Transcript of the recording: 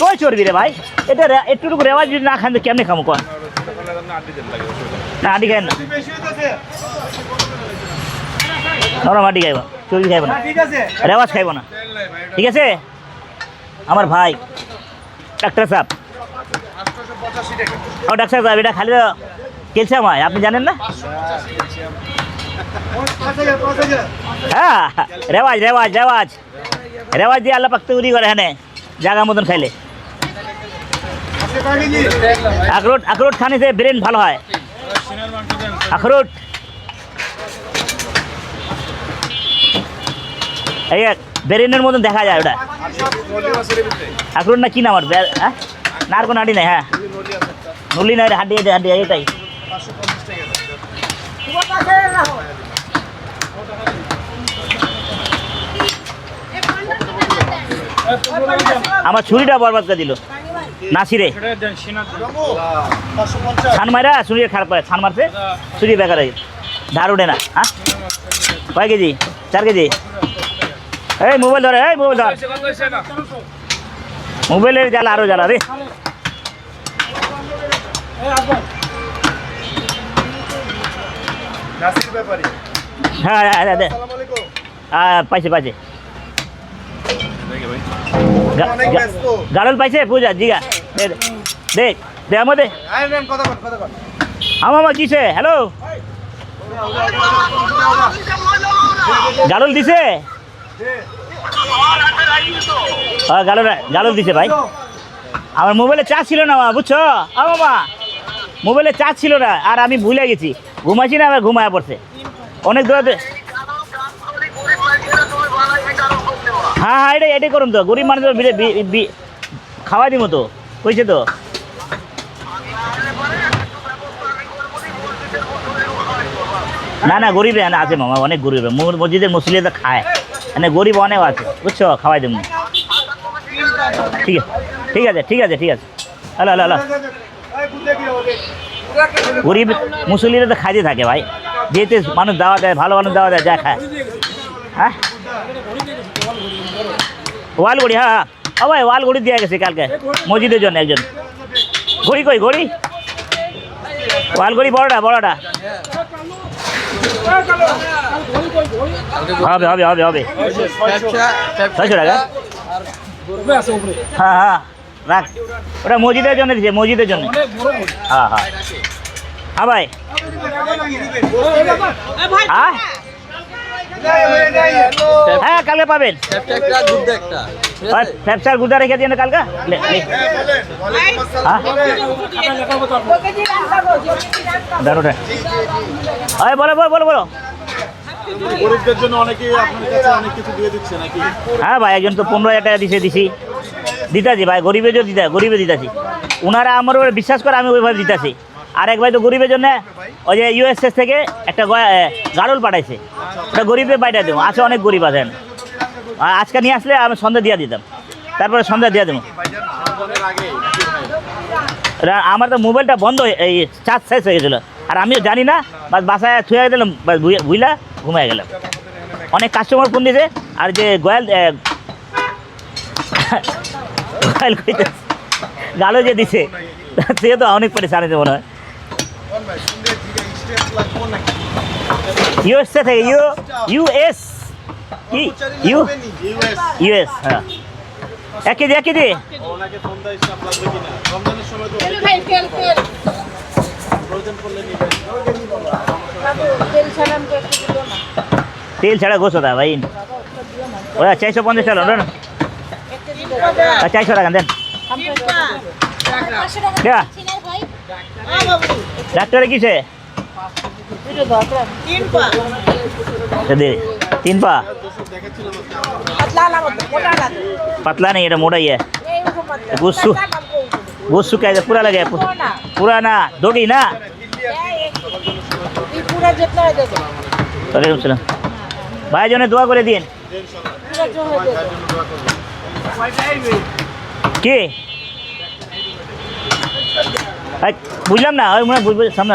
কই চর্বি রে ভাই? এটা একটুটুকু রেওয়াজ যদি না খান তো কেমনে খামো কন না আটি খাই না। নরম আটি খাইব। চর্বি খাইব না। রেওয়াজ খাইব না। ঠিক আছে? আমার ভাই ডাক্তার সাহেব। ও ডাক্তার সাহেব এটা খালি ক্যালসিয়াম হয় আপনি জানেন না? হ্যাঁ রেওয়াজ রেওয়াজ রেওয়াজ। রেওয়াজ দিয়ে আল্লাহ পাক তৈরি করে হ্যাঁ জাগা মতন খাইলে। আখরোট আখরোট খানে সে ব্রেন ভালো হয়। আখরোট। এই ব্রেনের মতন দেখা যায় ওটা। আখরোট না কি নাম আর? না, আর কোনো হাঁটি নাই হ্যাঁ। নলি নাই হাঁটি হাঁটি এটাই আমার ছুরিটা বরবাদ করে দিল। নাসিরে। ছান মারা ছুরি খারাপ করে ছান মারছে ছুরি বেকার হয়ে ধার উঠে না হ্যাঁ? কয় কেজি? চার কেজি? এই মোবাইল ধরে এই মোবাইল ধর। মোবাইলের জ্বালা আরও জ্বালা রে। হ্যাঁ হ্যাঁ হ্যাঁ দে। হ্যাঁ, পাইছে পাইছে। গাড়ল পাইছে পূজা জিগা দে দে। আমার আমার আমার কিসে হ্যালো? গাড়ল দিছে? হ্যাঁ গাড়ল গাড়ল দিছে ভাই। আমার মোবাইলে চার্জ ছিল না মা বুঝছ? আ মামা মোবাইলে চার্জ ছিল না আর আমি ভুলে গেছি। ঘুমাইছি না আবার ঘুমায় পড়ছে। অনেক দূর হ্যাঁ হ্যাঁ এটা এটাই করুন তো। গরিব বি- খাওয়াই দিব তো। কইছে তো? না না, গরিব আছে মামা, অনেক গরিব। মসজিদের তো খায়। মানে গরিব অনেক আছে, বুঝছ? খাওয়াই দেবো। ঠিক আছে ঠিক আছে ঠিক আছে ঠিক আছে। Hello hello hello. গরিব মুসলিরা তো খাইতে থাকে ভাই। যেহেতু মানুষ দাওয়া দেয়, ভালো মানুষ দাওয়া দেয়, যা খায়। হ্যাঁ? ওয়ালগুড়ি হ্যাঁ হ্যাঁ। ও ভাই ওয়ালগুড়ি দিয়ে গেছে কালকে। মসজিদের জন্য একজন। ঘড়ি কই ঘড়ি? ওয়ালগুড়ি বড়টা বড়টা। হবে হবে হবে হবে। ছয়শো টাকা? হ্যাঁ হ্যাঁ। রাখ। ওটা মসজিদের জন্য দিছে মসজিদের জন্য। হ্যাঁ হ্যাঁ। হ্যাঁ ভাই। হ্যাঁ? হ্যাঁ কালকে পাবেন। ফ্যাপসার গুদা রেখে দিয়ে কালকে? লে। হ্যাঁ? বলো বলো বলো বলো। গরিবদের জন্য অনেকে আপনার কাছে অনেক কিছু দিয়ে দিচ্ছে নাকি? হ্যাঁ ভাই একজন তো পনেরো হাজার টাকা দিছে দিছি। দিতাছি ভাই গরিবের জন্য দিতা গরিবে দিতাছি। ওনারা আমার উপরে বিশ্বাস করে আমি ওইভাবে দিতাছি। আর ভাই তো গরিবের জন্য ওই যে ইউএসএস থেকে একটা গাড়ল পাঠাইছে। ওটা গরিবের বাইটা দেবো। আছে অনেক গরিব আছেন। আজকে নিয়ে আসলে আমি সন্ধ্যা দিয়ে দিতাম। তারপরে সন্ধ্যা দিয়ে দেবো। আমার তো মোবাইলটা বন্ধ এই চার্জ শেষ হয়ে গেছিল। আর আমিও জানি না, বাস বাসায় থুয়ে দিলাম বুঝলা ঘুমিয়ে গেলাম। অনেক কাস্টমার ফোন দিয়েছে আর যে গোয়াল গোয়াল গালো যে দিছে, সে তো অনেক পরে সারে মনে হয়। ইউএসএ থেকে ইউ ইউএস কি ইউ ইউএস হ্যাঁ। এক কেজি এক কেজি। তেল ছাড়া গোছ দা ভাই। ওরা চারশো পঞ্চাশ টাকা ওটা না একটা দিল দাদা চারশো টাকা দেন। ডাক্তারে কিসে দুটো দরকার তিন পা এটা দে তিন পা পাতলা না মোটা না পাতলা নেই এটা মোটা ইয়ে এই উঠো পাতলা গুসু গোস শুকায় যায় পুরা লাগে না পুরা না দড়ি না এই পুরা যেতনা দেবো ওয়ালাইকুম সালাম ভাই জন্য দোয়া করে দিন পুরা জো হয়ে দেবো কি এই, বুঝলাম না ওই মনে হয় বুঝবো সামনে